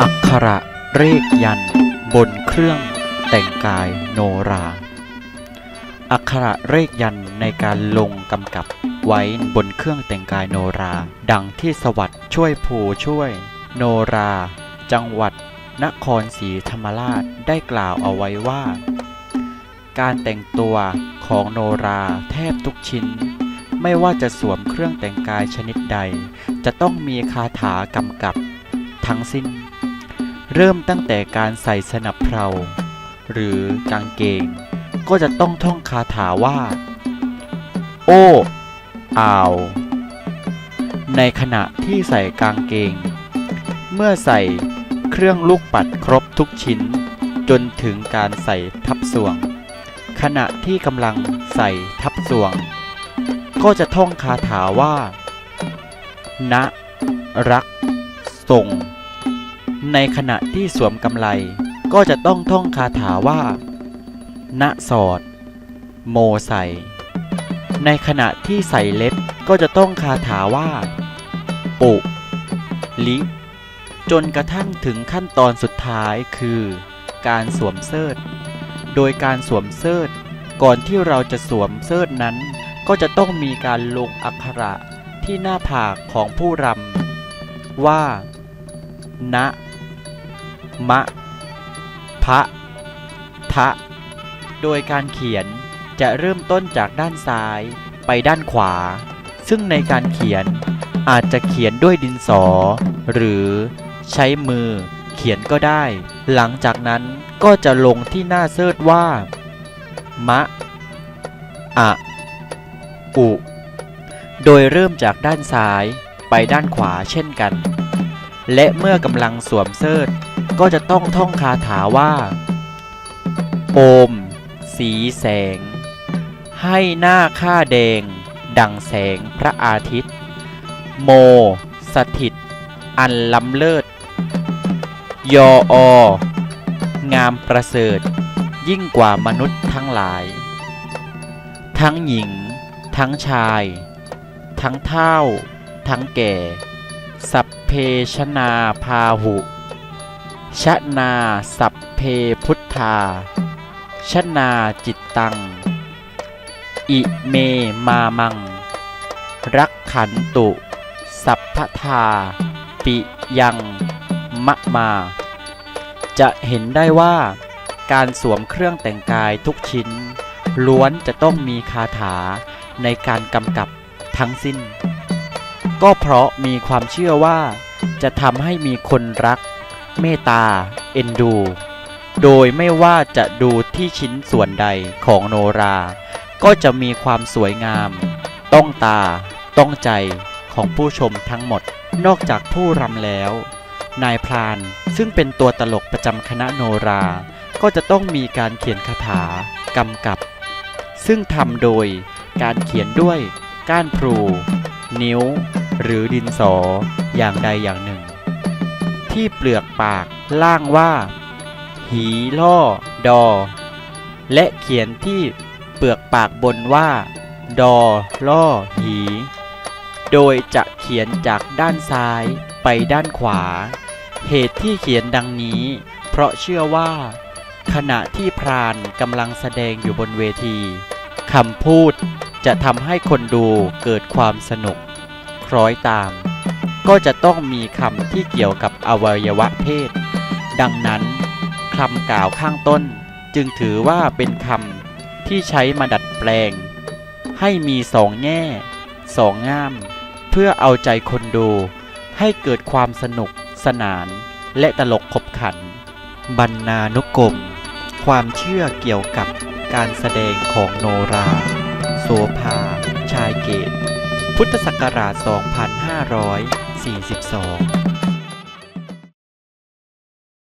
อักขระเรขยัน บนเครื่องแต่งกายโนรา อักขระเรขยันในการลงกำกับไว้บนเครื่องแต่งกายโนรา ดังที่สวัสด์ช่วยภูช่วย โนรา จังหวัด นครศรีธรรมราชได้กล่าวเอาไว้ว่า การแต่งตัวของโนราแทบทุกชิ้น ไม่ว่าจะสวมเครื่องแต่งกายชนิดใด จะต้องมีคาถากำกับทั้งสิ้น เริ่มตั้งแต่การใส่สนับเพลาหรือกางเกง ก็จะต้องท่องคาถาว่า โอ้อ่าว ในขณะที่ใส่กางเกง เมื่อใส่เครื่องลูกปัดครบทุกชิ้น จนถึงการใส่ทับสวง ขณะที่กำลังใส่ทับสวง ก็จะท่องคาถาว่าณรักส่ง ในขณะที่สวมกำไลก็จะต้องท่องคาถาว่า ณสอด โมใส่ ในขณะที่ใส่เล็บก็จะต้องคาถาว่า ปุ ลิ จนกระทั่งถึงขั้นตอนสุดท้ายคือ การสวมเสิร์ธโดยการสวมเสิร์ธก่อนที่เราจะสวมเสิร์ธนั้น ก็จะต้องมีการลงอักขระที่หน้าผากของผู้รำว่า ณ มะ พะ ทะ โดยการเขียนจะเริ่มต้นจากด้านซ้ายไปด้านขวา ซึ่งในการเขียนอาจจะเขียนด้วยดินสอ หรือใช้มือเขียนก็ได้ หลังจากนั้นก็จะลงที่หน้าเสิร์ชว่า มะ อะ อุ โดยเริ่มจากด้านซ้ายไปด้านขวาเช่นกัน และเมื่อกำลังสวมเสิร์ช ก็จะต้องท่องคาถาว่า โอม สีแสง ให้หน้าข้าแดง ดังแสงพระอาทิตย์ โม สถิต อันล้ำเลิศ ยออ งามประเสริฐ ยิ่งกว่ามนุษย์ทั้งหลาย ทั้งหญิง ทั้งชาย ทั้งเท่า ทั้งแก่ สัพเพชนาพาหุ ชนาสัพเพพุทธา ชนาจิตตัง อิเมมามัง รักขันตุ สัพพทา ปิยังมะมา จะเห็นได้ว่าการสวมเครื่องแต่งกายทุกชิ้น ล้วนจะต้องมีคาถาในการกำกับทั้งสิ้น ก็เพราะมีความเชื่อว่าจะทำให้มีคนรัก เมตตา เอ็นดู โดยไม่ว่าจะดูที่ชิ้นส่วนใดของโนรา ก็จะมีความสวยงาม ต้องตา ต้องใจของผู้ชมทั้งหมด นอกจากผู้รำแล้ว นายพรานซึ่งเป็นตัวตลกประจำคณะโนรา ก็จะต้องมีการเขียนคาถากำกับ ซึ่งทำโดยการเขียนด้วยก้านพลูนิ้ว หรือดินสออย่างใดอย่างหนึ่ง ที่เปลือกปากล่างว่า หีล่อดอ และเขียนที่เปลือกปากบนว่า ดอล่อหี โดยจะเขียนจากด้านซ้ายไปด้านขวา เหตุที่เขียนดังนี้ เพราะเชื่อว่า ขณะที่พรานกำลังแสดงอยู่บนเวทีคำพูดจะทำให้คนดูเกิดความสนุก คล้อยตาม ก็จะต้องมีคำที่เกี่ยวกับอวัยวะเพศ ดังนั้นคำกล่าวข้างต้นจึงถือว่าเป็นคำที่ใช้มาดัดแปลง ให้มีสองแง่สองง่าม เพื่อเอาใจคนดู ให้เกิดความสนุกสนาน และตลกขบขัน บรรณานุกรม ความเชื่อเกี่ยวกับการแสดงของโนรา โสภา ชายเกต พุทธศักราช 2500 42